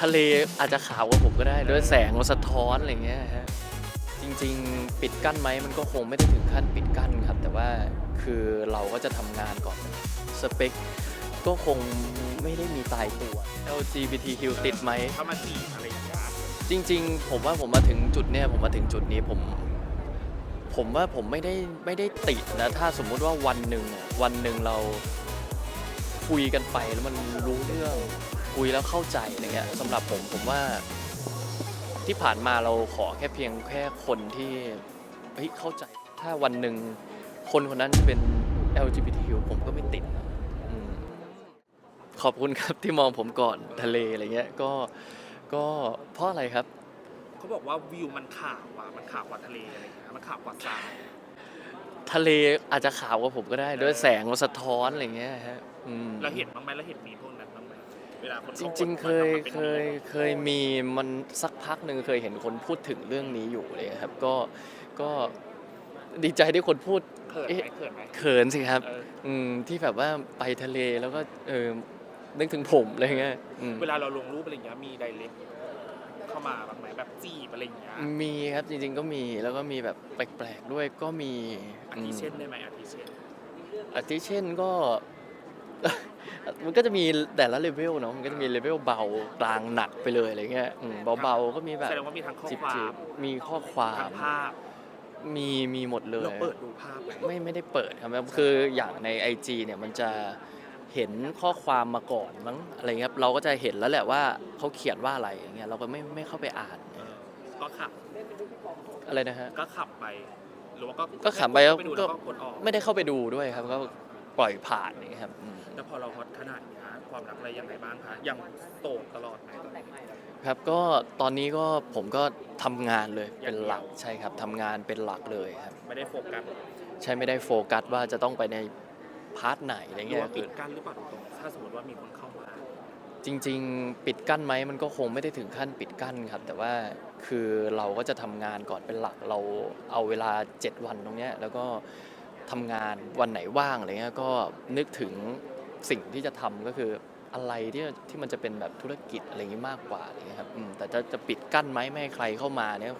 ทะเลอาจจะขาวกว่าผมก็ได้ด้วยแสงมันสะท้อนอะไรเงี้ยฮะจริงๆ ปิดกั้นไหมมันก็คงไม่ได้ถึงขั้นปิดกั้นครับ แต่ว่าคือเราก็จะทำงานก่อนสเปคก็คงไม่ได้มีตายตัว LGBTQ ติดไหม เข้ามาจีบอะไรอย่างเงี้ยจริงๆ ผมว่าผมมาถึงจุดเนี้ยผมมาถึงจุดนี้ผม ผมว่าผมไม่ได้ไม่ได้ติดนะถ้าสมมุติว่าวันหนึ่งอะวันหนึ่งเราคุยกันไปแล้วมันรู้เรื่อง คุยแล้วเข้าใจอะไรเงี้ยสำหรับผมผมว่าที่ผ่านมาเราขอแค่เพียงแค่คนที่เฮ้ยเข้าใจถ้าวันหนึ่งคนคนนั้นจะเป็น LGBTQ ผมก็ไม่ติดนะอืมขอบคุณครับที่มองผมก่อนทะเลอะไรเงี้ยก็ก็เพราะอะไรครับเขาบอกว่าวิวมันขาวอะมันขาวกว่าทะเลอะไรอย่างเงี้ยมันขาวกว่าทรายทะเลอาจจะขาวกว่าผมก็ได้ด้วยแสงมันสะท้อนอะไรเงี้ยฮะอืมเราเห็นบ้างไหมเราเห็นมีพวกนั้นบ้างไหม เวลาคนจเขาริง ๆ เคยมาทำมันป็นเคยเคยมีมันสักพักหนึ่งเคยเห็นคนพูดถึงเรื่องนี้อยู่เลยครับ ก็ก็ดีใจที่คนพูดเขินไหมเอ๊ะเขินไหมเขินสิครับเอออืมที่แบบว่าไปทะเลแล้วก็เออนึกถึงผมอะไรเงี้ยอืม เวลาเราลงรูปอะไรอย่างเงี้ยมีไดเรกเข้ามาบ้างไหมแบบจีบอะไรอย่างเงี้ยมีครับจริงๆก็มีแล้วก็มีแบบแปลกๆด้วยก็มีอาทิเช่นได้ไหมอาทิเช่นอาทิเช่นก็ มันก็จะมีแต่ละเลเวลเนาะมันก็จะมีเลเวลเบากลางหนักไปเลยอะไรเงี้ยอืมเบาๆก็มีแบบแสดงว่ามีทั้งข้อจิบควาจิมบมีข้อความทั้งภาพมีมีหมดเลย เราเปิดดูภาพไหม ไม่ไม่ได้เปิดครับคืออย่างใน IG เนี่ยมันจะเห็นข้อความมาก่อนมั้งอะไรเงี้ยครับเราก็จะเห็นแล้วแหละว่าเขาเขียนว่าอะไรอย่างเงี้ยเราก็ไม่ไม่เข้าไปอ่านเออก็ขับอะไรนะฮะ ก็ขับไป หรือว่าก็ก็ขับไปแล้วดูก็แล้วก็กดออกไม่ได้เข้าไปดูด้วยครับก็ ปล่อยผ่านอย่างเงี้ยครับอืมแล้วพอเราฮอตขนาดนี้ความรักอะไรยังไงบ้างคะยังโสดตลอดไหมครับก็ตอนนี้ก็ผมก็ทำงานเลยเป็นหลักอย่างเดียว ใช่ครับทำงานเป็นหลักเลยครับไม่ได้โฟกัสใช่ไม่ได้โฟกัสว่าจะต้องไปในพาร์ทไหนอะไรหรือเงี้ยว่าคืปิอดกั้นหรือเปล่าตรงๆถ้าสมมติว่ามีคนเข้ามาจริง ๆ ปิดกั้นไหมมันก็คงไม่ได้ถึงขั้นปิดกั้นครับ แต่ว่าคือเราก็จะทำงานก่อนเป็นหลักเราเอาเวลา 7 วันตรงเนี้ยแล้วก็ ทำงานวันไหนว่างอะไรเงี้ยก็นึกถึงสิ่งที่จะทำก็คืออะไรที่ที่มันจะเป็นแบบธุรกิจอะไรอย่างนี้มากกว่าอะไรเงี้ยครับอืมแต่จะจะปิดกั้นไหมไม่ให้ใครเข้ามาเนี่ย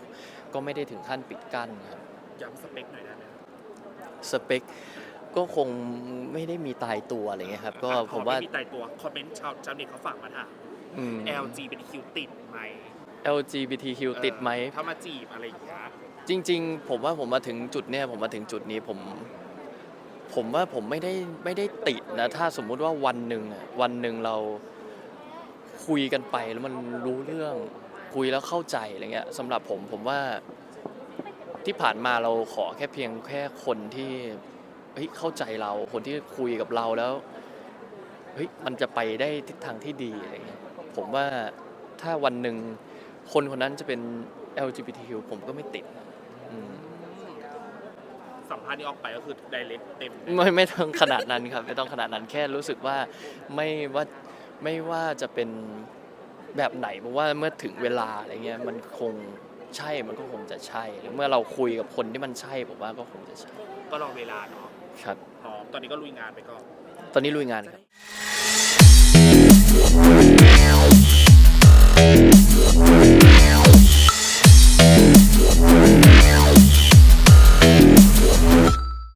ก็ไม่ได้ถึงขั้นปิดกั้นครับย้ำสเปคหน่อยได้ไหมครับสเปคก็คงไม่ได้มีตายตัวอะไรเงี้ยครับก็อะผมว่าพอไมีตายตัวคอมเมนต์ชาวชาวเน็ตเขาฝากมาถามอืม LGBTQ ติดไหม LGBTQ ติดไหมเออถ้ามาจีบอะไรอย่างเงี้ย จริง ๆ ผมว่าผมมาถึงจุดเนี้ยผมมาถึงจุดนี้ผมผมว่าผมไม่ได้ไม่ได้ติดนะถ้าสมมุติว่าวันหนึ่งอะวันหนึ่งเราคุยกันไปแล้วมันรู้เรื่องคุยแล้วเข้าใจอะไรเงี้ยสำหรับผมผมว่าที่ผ่านมาเราขอแค่เพียงแค่คนที่เฮ้ยเข้าใจเราคนที่คุยกับเราแล้วเฮ้ยมันจะไปได้ทิศทางที่ดีอะไรเงี้ยผมว่าถ้าวันหนึ่งคนคนนั้นจะเป็น LGBTQ ผมก็ไม่ติดนะ สัมภาษณ์นี้ออกไปก็คือไดเรกเต็มไม่ไม่ต้องขนาดนั้นครับ ไม่ต้องขนาดนั้นแค่รู้สึกว่าไม่ว่าไม่ว่าจะเป็นแบบไหนเพราะว่าเมื่อถึงเวลาอะไรเงี้ยมันคงใช่มันก็คงจะใช่หรือเมื่อเราคุยกับคนที่มันใช่ผมว่าก็คงจะใช่ก็รอเวลาเนาะครับพร้อมตอนนี้ก็ลุยงานไปก่อนตอนนี้ลุยงานครับจะได้